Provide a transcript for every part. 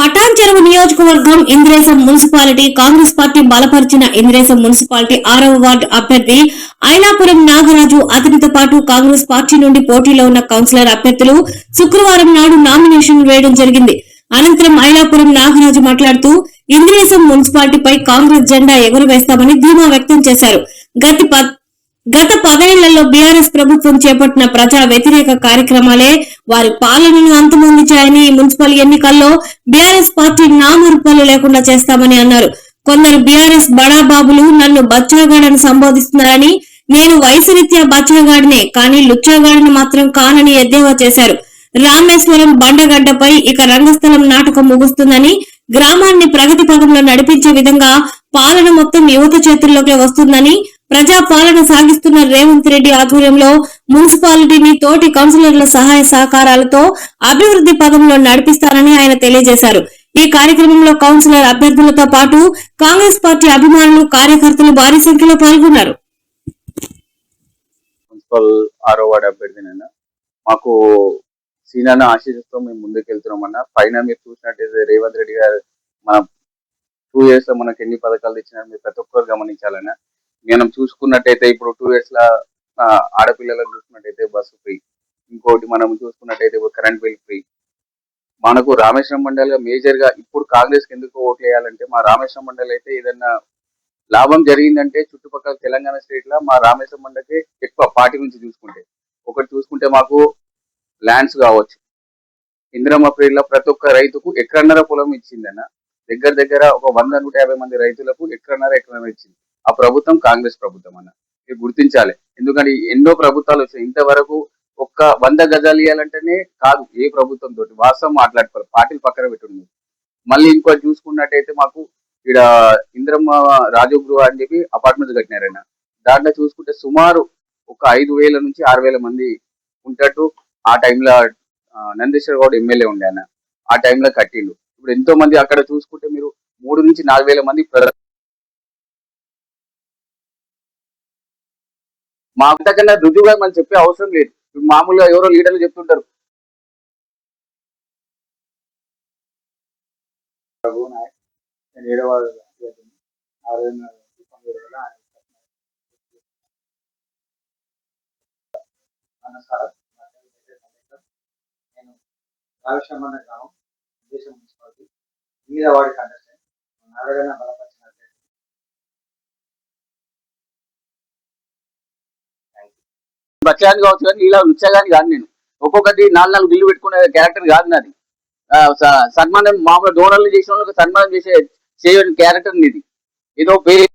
పటాన్ చెరువు నియోజకవర్గం Indresham municipality Congress party బలపరిచిన ఇంద్రేశం మున్సిపాలిటీ ఆరవ వార్డు అభ్యర్థి ఐలాపురం నాగరాజు. అతనితో పాటు కాంగ్రెస్ పార్టీ నుండి పోటీలో ఉన్న కౌన్సిలర్ అభ్యర్థులు శుక్రవారం నాడు నామినేషన్ వేయడం జరిగింది. అనంతరం ఐలాపురం నాగరాజు మాట్లాడుతూ ఇంద్రేశం మున్సిపాలిటీపై కాంగ్రెస్ జెండా ఎగురవేస్తామని ధీమా వ్యక్తం చేశారు. గత గత పదేళ్ళలో బీఆర్ఎస్ ప్రభుత్వం చేపట్టిన ప్రజా వ్యతిరేక కార్యక్రమాలే వారి పాలనను అంతమొందించాయని మున్సిపల్ ఎన్నికల్లో బీఆర్ఎస్ పార్టీ నామరూపాలు లేకుండా చేస్తామని అన్నారు. కొందరు బీఆర్ఎస్ బడాబాబులు నన్ను బచ్చాగాడని సంబోధిస్తున్నారని నేను వయసురీత్యా బచ్చాగాడినే కానీ లుచ్చాగాడిని మాత్రం కానని ఎద్దేవా చేశారు. రామేశ్వరం బండగడ్డపై ఇక రంగస్థలం నాటకం ముగుస్తుందని గ్రామాన్ని ప్రగతి పథంలో నడిపించే విధంగా పాలన మొత్తం యువత చేతుల్లోకి వస్తుందని ప్రజా పాలన సాగిస్తున్న రేవంత్ రెడ్డి ఆధ్వర్యంలో మున్సిపాలిటీని తోటి కౌన్సిలర్ల సహాయ సహకారాలతో అభివృద్ధి పదంలో నడిపిస్తారని ఆయన తెలియజేశారు. ఈ కార్యక్రమంలో కౌన్సిలర్ అభ్యర్థులతో పాటు కాంగ్రెస్ పార్టీ అభిమానులు కార్యకర్తలు భారీ సంఖ్యలో పాల్గొన్నారు. మున్సిపల్ ఆరో వార్డ్ అభ్యర్థినైనా మాకు సీనాన్న ఆశీస్సుతో మేము ముందుకెళ్తున్నామన్న. పైన మీరు చూసినట్టయితే రేవంత్ రెడ్డి గారు మన టూ ఇయర్స్లో మనకి ఎన్ని పథకాలు ఇచ్చినారు మీరు ప్రతి ఒక్కరు గమనించాలన్నా. మనం చూసుకున్నట్టయితే ఇప్పుడు టూ ఇయర్స్ లా ఆడపిల్లలకు చూసుకున్నట్టయితే బస్సు ఫ్రీ ఇంకోటి మనం చూసుకున్నట్టయితే కరెంట్ బిల్ ఫ్రీ మనకు రామేశ్వరం మండలి మేజర్గా ఇప్పుడు కాంగ్రెస్కి ఎందుకు ఓట్లు వేయాలంటే మా రామేశ్వరం మండలి అయితే ఏదన్నా లాభం జరిగిందంటే చుట్టుపక్కల తెలంగాణ స్టేట్లో మా రామేశ్వరం మండలికి ఎక్కువ పార్టీ నుంచి చూసుకుంటే. ఒకటి చూసుకుంటే మాకు ల్యాండ్స్ కావచ్చు. ఇందిరమ్మ పీరియడ్లో ప్రతి ఒక్క రైతుకు ఎక్కడన్నర పొలం ఇచ్చిందన్న. దగ్గర దగ్గర ఒక వంద నూట యాభై మంది రైతులకు ఎక్కడన్నర ఎకరం ఇచ్చింది. ఆ ప్రభుత్వం కాంగ్రెస్ ప్రభుత్వం అన్న. ఇది గుర్తించాలి. ఎందుకంటే ఎన్నో ప్రభుత్వాలు వచ్చాయి ఇంతవరకు ఒక్క వంద గజాలు ఇవ్వాలంటేనే కాదు ఏ ప్రభుత్వం తోటి. వాస్తవం మాట్లాడుకోవాలి. పార్టీలు పక్కన పెట్టుకుంది మళ్ళీ ఇంకోటి చూసుకున్నట్టయితే మాకు ఇక్కడ ఇంద్రమ్మ రాజగృహ అని చెప్పి అపార్ట్మెంట్స్ కట్టినారన్న. దాంట్లో చూసుకుంటే సుమారు ఒక ఐదు వేల నుంచి ఆరు వేల మంది ఉంటట్టు ఆ టైంలో నందేశ్వర గౌడ్ ఎమ్మెల్యే ఉండే అన్న. ఆ టైంలో కట్టిండు. ఇప్పుడు ఎంతో మంది అక్కడ చూసుకుంటే మీరు మూడు నుంచి నాలుగు వేల మంది మా అంతకన్నా రుజువుగా మనం చెప్పే అవసరం లేదు. మామూలుగా ఎవరో లీడర్లు చెప్తుంటారు. నేను ఏడవ నమస్కారం నేను రావిశ్రమణ గ్రామం దేశం మున్సిపాలిటీ. మీద వాడి కంటెస్టెంట్ నారాయణ బలపతి బచ్చాన్ని కావచ్చు కానీ ఇలా రుచగాని కాదు నేను. ఒక్కొక్కటి నాలుగు నాలుగు బిల్లు పెట్టుకునే క్యారెక్టర్ కాదు నాది. సన్మానం మామూలు డోనర్లు చేసిన వాళ్ళకి సన్మానం చేసే చేయని క్యారెక్టర్ ఇది ఏదో పేరు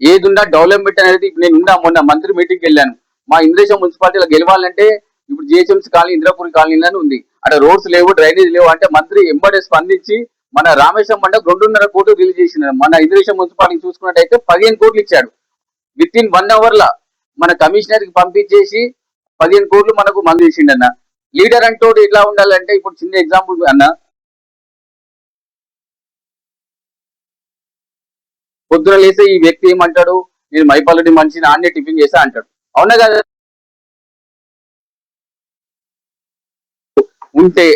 ఏది ఉన్నా డెవలప్మెంట్ అనేది నేను ఉన్నా మొన్న మంత్రి మీటింగ్కి వెళ్ళాను. మా ఇంద్రేశం మున్సిపాలిటీలో గెలవాలంటే ఇప్పుడు జిహెచ్ఎంసీ కాలనీ ఇంద్రాపూర్ కాలనీలోనే ఉంది. అక్కడ రోడ్స్ లేవు డ్రైనేజ్ లేవు అంటే మంత్రి ఎంబడే స్పందించి మన రామేశ్వరం మండలం రెండున్నర కోట్లు రిలీజ్ చేసిన మన ఇంద్రేశం మున్సిపాలిటీ చూసుకున్నట్టయితే పదిహేను కోట్లు ఇచ్చాడు విత్ ఇన్ వన్ అవర్ లా మన కమిషనర్కి పంపించేసి పదిహేను కోట్లు మనకు మంది చేసిండు అన్న లీడర్ అంటోడు ఎట్లా ఉండాలంటే ఇప్పుడు చిన్న ఎగ్జాంపుల్ అన్న. పొద్దున లేస్తే ఈ వ్యక్తి ఏమంటాడు? నేను మైపాలటి మనిషిని ఆన్నే టిఫిన్ చేస్తా అంటాడు. అవునా కదా? ఉంటే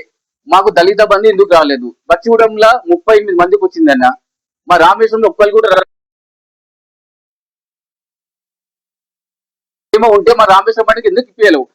మాకు దళిత బంధు ఎందుకు రాలేదు? బచ్చిగూడెంలో ముప్పై ఎనిమిది మందికి వచ్చిందన్న. మా రామేశ్వరంలో ఒక్కరు కూడా ఏమో ఉంటే మా రామేశ్వరం పండుగ ఎందుకు ఇప్పించలేవు